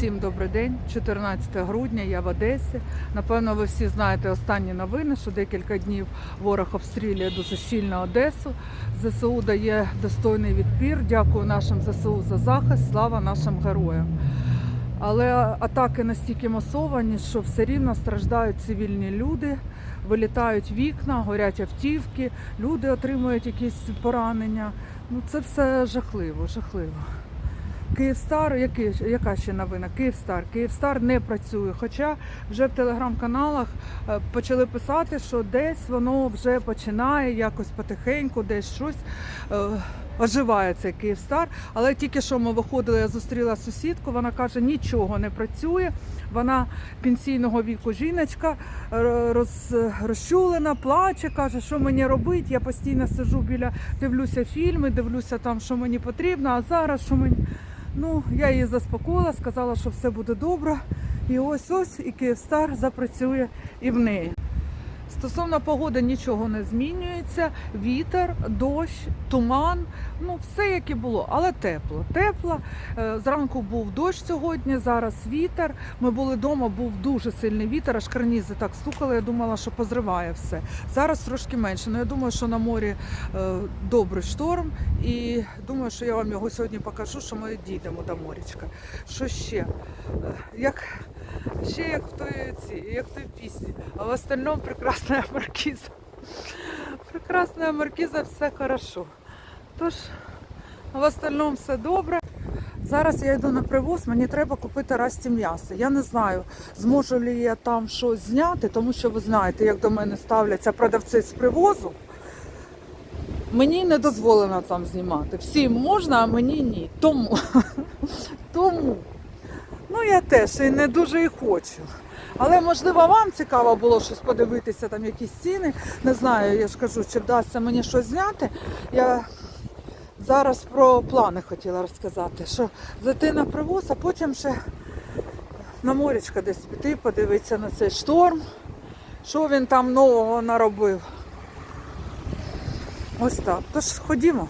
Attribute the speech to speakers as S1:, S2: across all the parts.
S1: Всім добрий день, 14 грудня, я в Одесі. Напевно, ви всі знаєте останні новини, що декілька днів ворог обстрілює дуже сильно Одесу. ЗСУ дає достойний відпір. Дякую нашим ЗСУ за захист. Слава нашим героям. Але атаки настільки масовані, що все рівно страждають цивільні люди, вилітають вікна, горять автівки, люди отримують якісь поранення. Ну це все жахливо, жахливо. Київстар, який, яка ще новина? Київстар. Київстар не працює. Хоча вже в телеграм-каналах е, почали писати, що десь воно вже починає якось потихеньку, десь щось е, оживає цей Київстар. Але тільки що ми виходили, я зустріла сусідку, вона каже, нічого не працює. Вона пенсійного віку жіночка роз, розчулена, плаче, каже, що мені робити. Я постійно сиджу біля, дивлюся фільми, дивлюся там, що мені потрібно, а зараз що мені. Ну, я її заспокоїла, сказала, що все буде добре. І ось ось і Київстар запрацює і в неї. Стосовно погоди нічого не змінюється. Вітер, дощ, туман, ну все як і було, але тепло. Тепло. Е, Зранку був дощ сьогодні, зараз вітер. Ми були вдома, був дуже сильний вітер, аж карнізи так стукали. Я думала, що позриває все. Зараз трошки менше. Ну я думаю, що на морі е, добрий шторм, і думаю, що я вам його сьогодні покажу, що ми дійдемо до морячка. Що ще? Е, Як ще як в той ці, як в той пісні. А в остальном прекрасна маркіза. Прекрасна маркіза, все хорошо. Тож, в остальном все добре. Зараз я йду на привоз, мені треба купити расті м'ясо. Я не знаю, зможу ли я там щось зняти, тому що ви знаєте, як до мене ставляться продавці з привозу. Мені не дозволено там знімати. Всім можна, а мені ні. Тому. Тому. Ну, я теж і не дуже і хочу. Але можливо вам цікаво було щось подивитися, там якісь ціни. Не знаю, я ж кажу, чи вдасться мені щось зняти. Я зараз про плани хотіла розказати, що зайти на привоз, а потім ще на морячка десь піти, подивитися на цей шторм, що він там нового наробив. Ось так. Тож ходімо.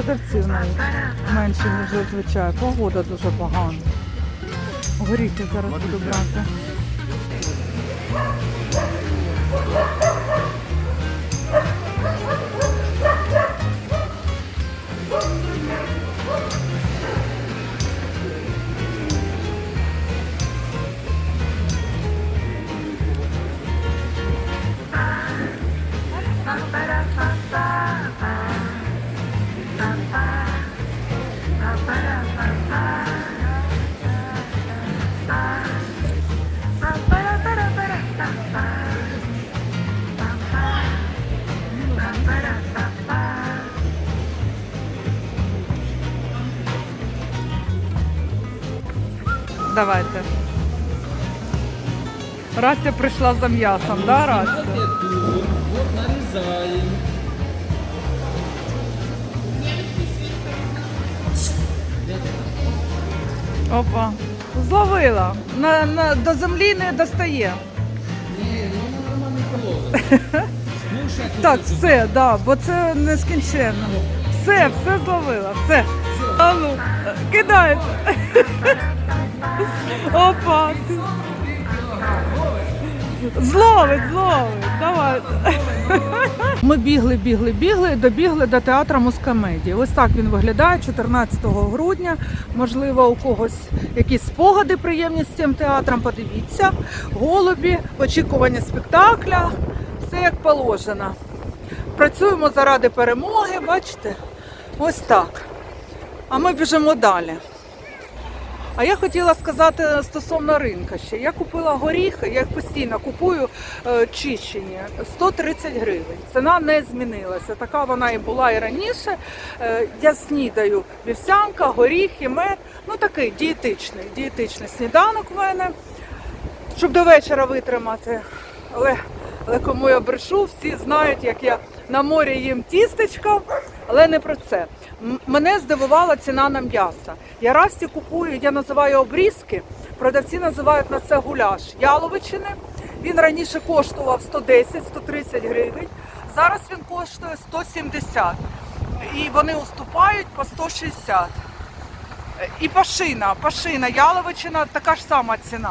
S1: Продавців навіть менше, ніж зазвичай. Погода дуже погана. Горіхи зараз буду брати. Давайте. Растя прийшла за м'ясом, да, Растя?
S2: Вот нарезаем.
S1: Опа. Зловила. На, на, до землі не достає.
S2: Не, ну половин. Ну.
S1: Так, все, да, бо це нескінченно. Все, все зловила, все. А ну, кидай. Опа. Зловить, зловить, давай. Ми бігли, бігли, бігли, добігли до театру Мускамедії. Ось так він виглядає 14 грудня. Можливо, у когось якісь спогади приємні з цим театром. Подивіться. Голубі, очікування спектакля, все як положено. Працюємо заради перемоги, бачите? Ось так. А ми біжимо далі. А я хотіла сказати стосовно ринка ще. Я купила горіхи, я їх постійно купую е, чищені 130 гривень. Ціна не змінилася. Така вона і була і раніше. Е, я снідаю вівсянка, горіхи, мед. Ну такий дієтичний, дієтичний сніданок в мене, щоб до вечора витримати. Але, але кому я брешу, всі знають, як я на морі їм тістечко, але не про це. Мене здивувала ціна на м'ясо. Я расті купую, я називаю обрізки, продавці називають на це гуляш яловичини. Він раніше коштував 110-130 гривень, зараз він коштує 170. І вони уступають по 160. І пашина, пашина, яловичина, така ж сама ціна.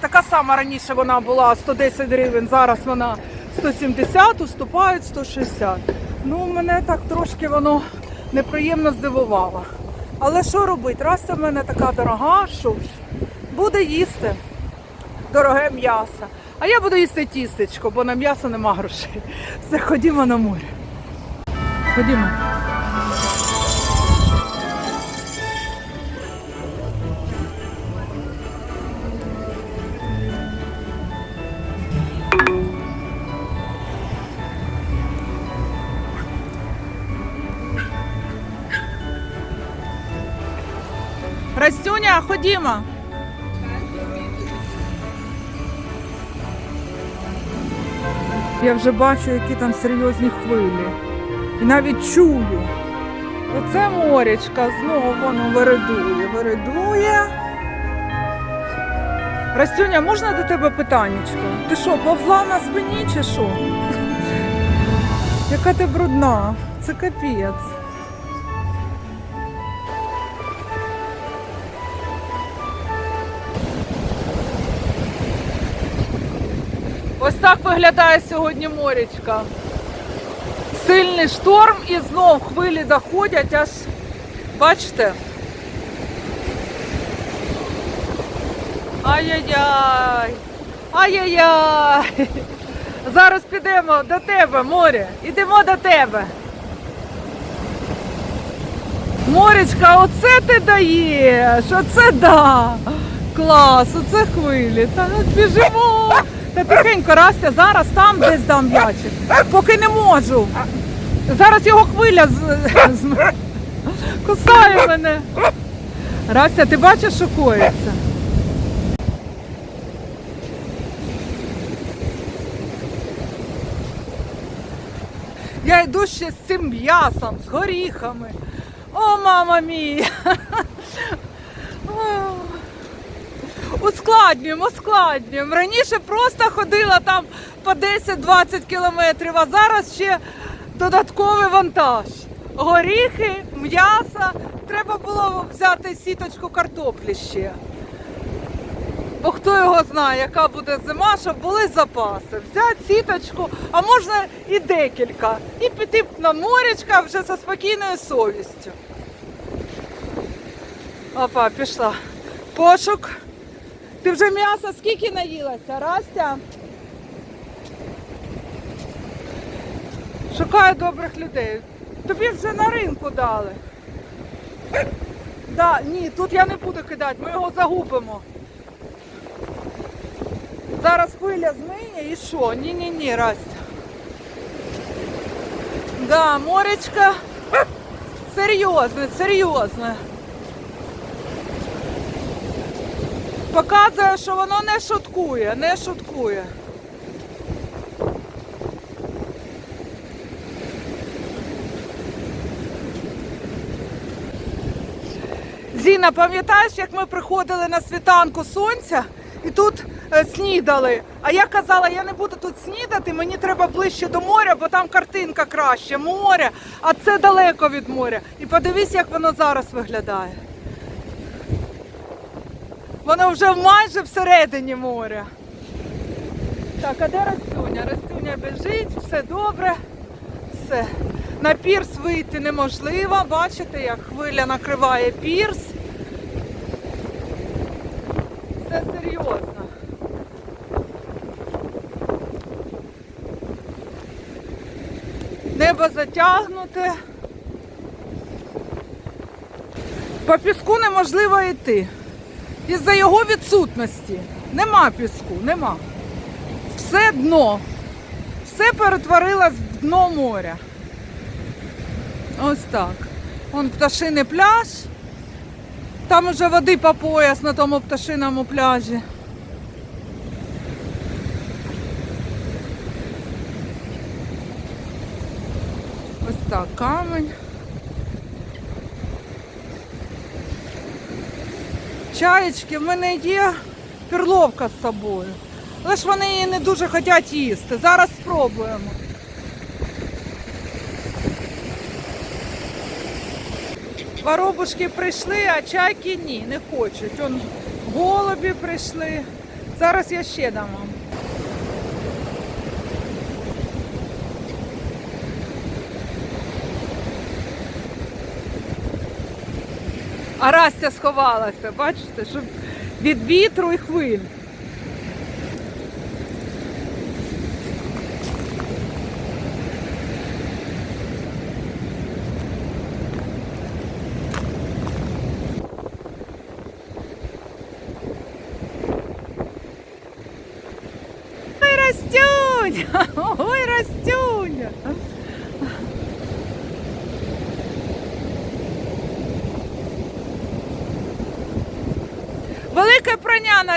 S1: Така сама раніше вона була 110 гривень, зараз вона 170, уступають 160. Ну, мене так трошки воно неприємно здивувало. Але що робити? Растя в мене така дорога, що ж, буде їсти дороге м'ясо. А я буду їсти тістечко, бо на м'ясо нема грошей. Все, ходімо на море. Ходімо. Растюня, ходімо. Я вже бачу, які там серйозні хвилі. І навіть чую. Оце морячка знову воно виридує, виридує. Растюня, можна до тебе питаннячко? Ти що, повзла на спині чи що? Яка ти брудна? Це капець. Ось так виглядає сьогодні морячка. Сильний шторм і знов хвилі доходять аж, бачите? Ай-яй-яй! Ай-яй-яй! Зараз підемо до тебе, море. Ідемо до тебе. Моречка, оце ти даєш, оце да. Клас, оце хвилі. Та ну біжимо. Та тихенько, Растя, зараз там десь дам м'ячик. Поки не можу. Зараз його хвиля з... з... кусає мене. Растя, ти бачиш, що коїться? Я йду ще з цим м'ясом, з горіхами. О, мама мія! Ускладнюємо, ускладнюємо. Раніше просто ходила там по 10-20 кілометрів, а зараз ще додатковий вантаж. Горіхи, м'ясо. Треба було взяти сіточку картоплі ще. Бо хто його знає, яка буде зима, щоб були запаси. Взяти сіточку, а можна і декілька. І піти на морячка вже зі спокійною совістю. Опа, пішла. Пошук. Ти вже м'яса скільки наїлася, Растя? Шукаю добрих людей. Тобі вже на ринку дали. Да, ні, тут я не буду кидати, ми його загубимо. Зараз хвиля змиє і що? Ні-ні-ні, Растя. Да, моречка серйозне, серйозне. Показує, що воно не шуткує, не шуткує. Зіна, пам'ятаєш, як ми приходили на світанку сонця і тут е, снідали? А я казала, я не буду тут снідати, мені треба ближче до моря, бо там картинка краще. Море, а це далеко від моря. І подивись, як воно зараз виглядає. Воно вже майже всередині моря. Так, а де Растюня? Растюня біжить, все добре. Все. На пірс вийти неможливо. Бачите, як хвиля накриває пірс. Це серйозно. Небо затягнуте. По піску неможливо йти. Із-за його відсутності. Нема піску, нема. Все дно. Все перетворилось в дно моря. Ось так. Вон пташиний пляж. Там уже води по пояс на тому пташиному пляжі. Ось так, камень. Чаєчки, в мене є перловка з собою. Але ж вони її не дуже хочуть їсти. Зараз спробуємо. Воробушки прийшли, а чайки ні, не хочуть. Он голубі прийшли. Зараз я ще дам вам. А Растя сховалася, бачите, щоб від вітру і хвиль.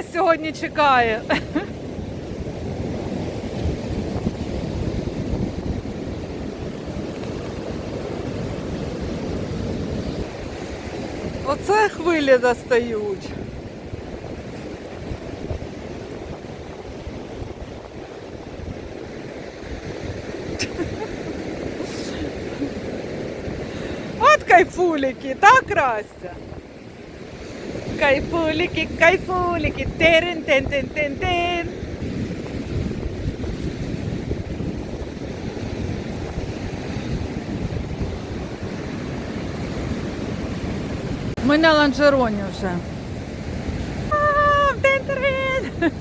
S1: Нас сьогодні чекає. Оце хвилі достають. От кайфулики, так, Растя? Кайфулики, кайфулики, терен тен тен тен тен Ми на ланжероні вже. А, тен-терен.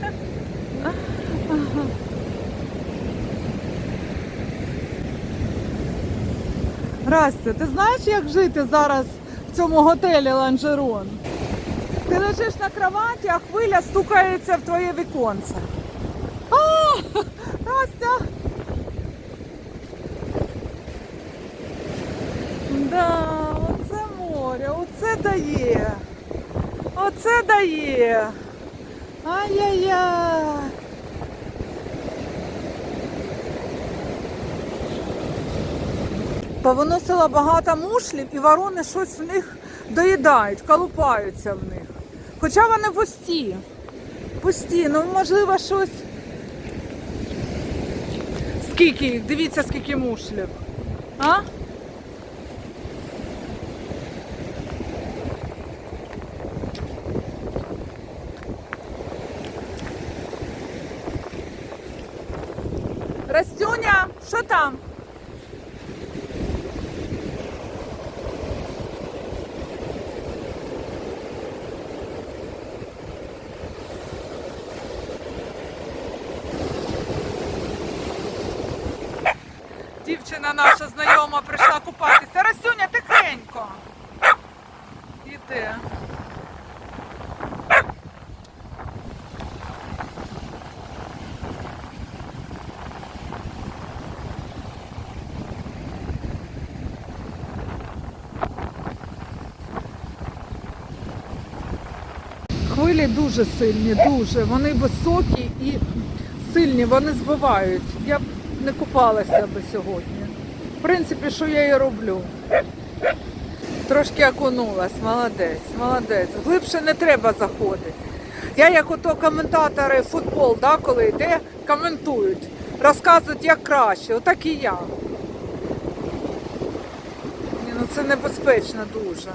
S1: Растя, ти знаєш, як жити зараз в цьому готелі Ланжерон? Ти лежиш на кроваті, а хвиля стукається в твоє віконце. А, Растя! Да, оце море, оце дає. Оце дає. Ай-яй-яй. Повиносила багато мушлів і ворони щось в них доїдають, колупаються в них. Хоча вони пусті. Пусті, ну можливо щось. Скільки їх? Дивіться, скільки мушлів. А? Растюня, що там? Прийшла купатися. Растюня, тихенько. Іди. Хвилі дуже сильні, дуже. Вони високі і сильні, вони збивають. Я б не купалася би сьогодні. В принципі, що я і роблю. Трошки окунулась, молодець, молодець. Глибше не треба заходити. Я як ото коментатори футбол, да, коли йде, коментують, розказують як краще, отак і я. Ні, ну це небезпечно дуже.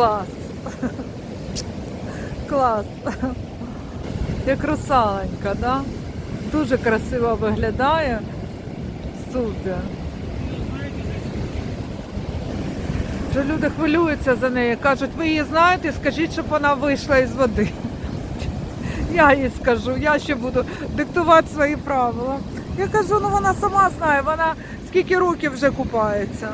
S1: Клас. клас. Як русаленька, да? Дуже красиво виглядає. Супер. Вже люди хвилюються за нею. Кажуть, ви її знаєте, скажіть, щоб вона вийшла із води. Я їй скажу, я ще буду диктувати свої правила. Я кажу, ну вона сама знає, вона скільки років вже купається.